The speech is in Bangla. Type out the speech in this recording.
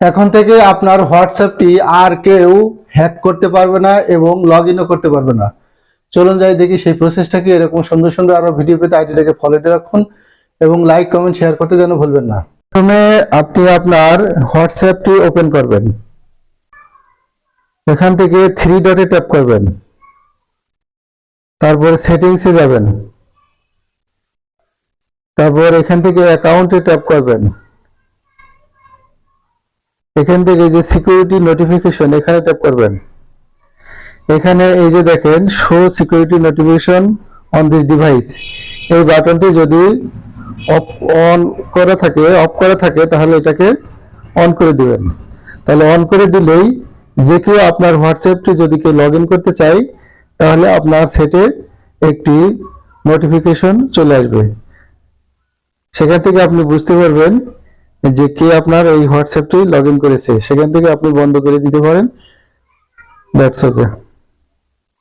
এখন থেকে আপনার হোয়াটসঅ্যাপটি আর কেউ হ্যাক করতে পারবে না এবং লগ করতে পারবে না। চলুন যাই দেখি সেই প্রসেসটা কি, এরকম সুন্দর সুন্দর আরও ভিডিও পেতে আইডিটাকে ফলো দিয়ে রাখুন এবং লাইক কমেন্ট শেয়ার করতে যেন ভুলবেন না। প্রথমে আপনি আপনার হোয়াটসঅ্যাপটি ওপেন করবেন। এখান থেকে থ্রি ডটে ট্যাপ করবেন। তারপর সেটিংসে যাবেন। তারপর এখান থেকে অ্যাকাউন্টে ট্যাপ করবেন। এখান থেকে যে সিকিউরিটি নোটিফিকেশন এখানে ট্যাপ করবেন। এখানে এই যে দেখেন show security notification on this device এই বাটনটি যদি অফ অন করা থাকে অফ করা থাকে, তাহলে এটাকে অন করে দিবেন। তাহলে অন করে দিলেই যে কেউ আপনার হোয়াটসঅ্যাপটি যদি কেউ লগ করতে চায়, তাহলে আপনার সেটে একটি নোটিফিকেশন চলে আসবে। সেখান থেকে আপনি বুঝতে পারবেন যে কে আপনার এই হোয়াটসঅ্যাপটি লগ করেছে, সেখান থেকে আপনি বন্ধ করে দিতে পারেন। That's okay